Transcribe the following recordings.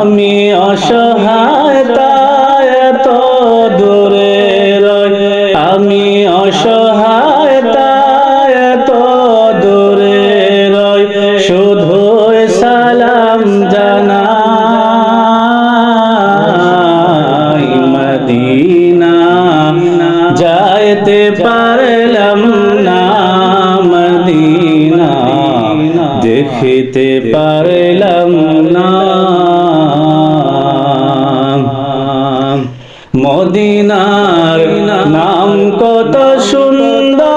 আমি অসহায় দেখিতে পারলাম না। মদিনার নাম কত সুন্দর।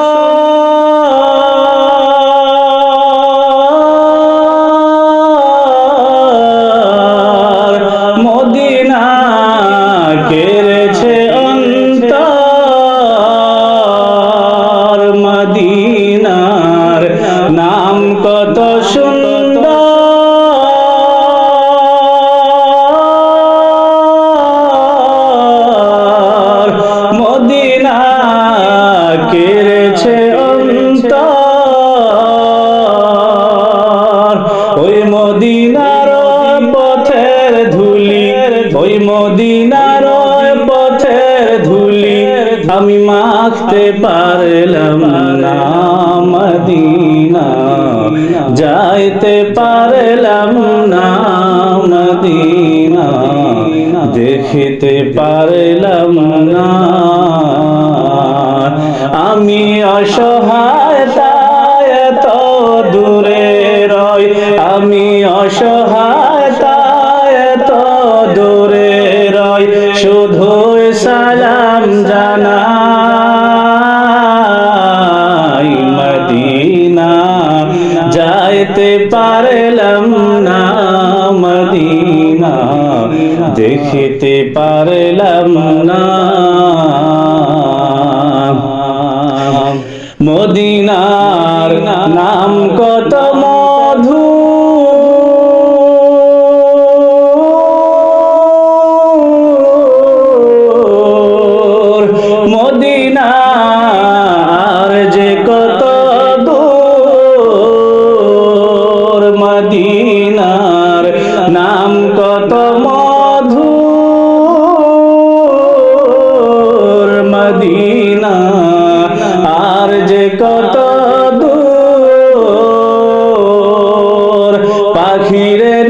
কত সুন্দর মদিনা কেড়েছে অন্তর। ওই মদিনার পথের ধুলি, ওই মদিনার পথের ধুলি আমি মাখতে পারলাম যাইতে পারলাম না মদিনা। দেখিতে পারলাম না। আমি অসহায় দেখিতে পারলাম না। মদিনার নাম কত কত দূর? পাখিরে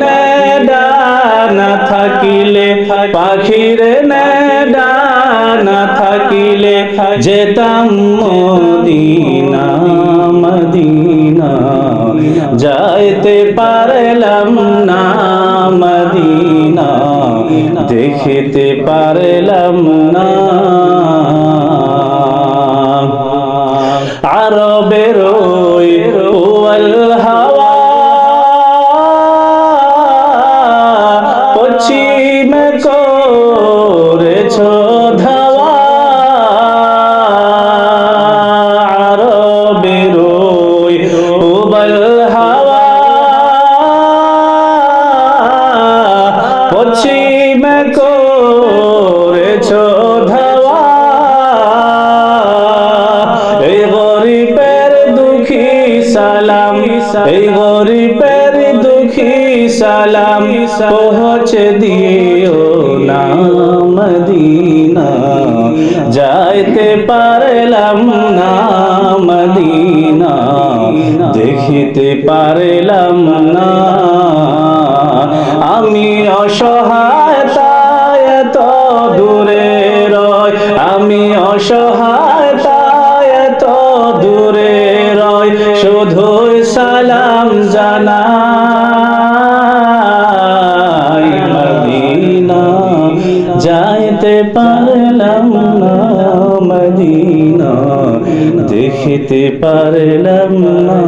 না থাকিলে, পাখিরে না থাকিলে যেতাম মদিনা মদিনা। যাইতে পারলাম না, মদিনা। দেখিতে পারলাম না। ওই ওয়াল হাওয়া। পশ্চিমে করেছ সালাম এই গরিবের সালাম পৌঁছে দিও না মদিনা। যাইতে পারলাম না মদিনা। দেখিতে পারলাম না। আমি অসহায় তাই এত দূরে রয় আমি অসহায় তাই এত দূরে রয় শুধু সালাম জানাই পারলাম না মদিনা দেখতে পারলাম না।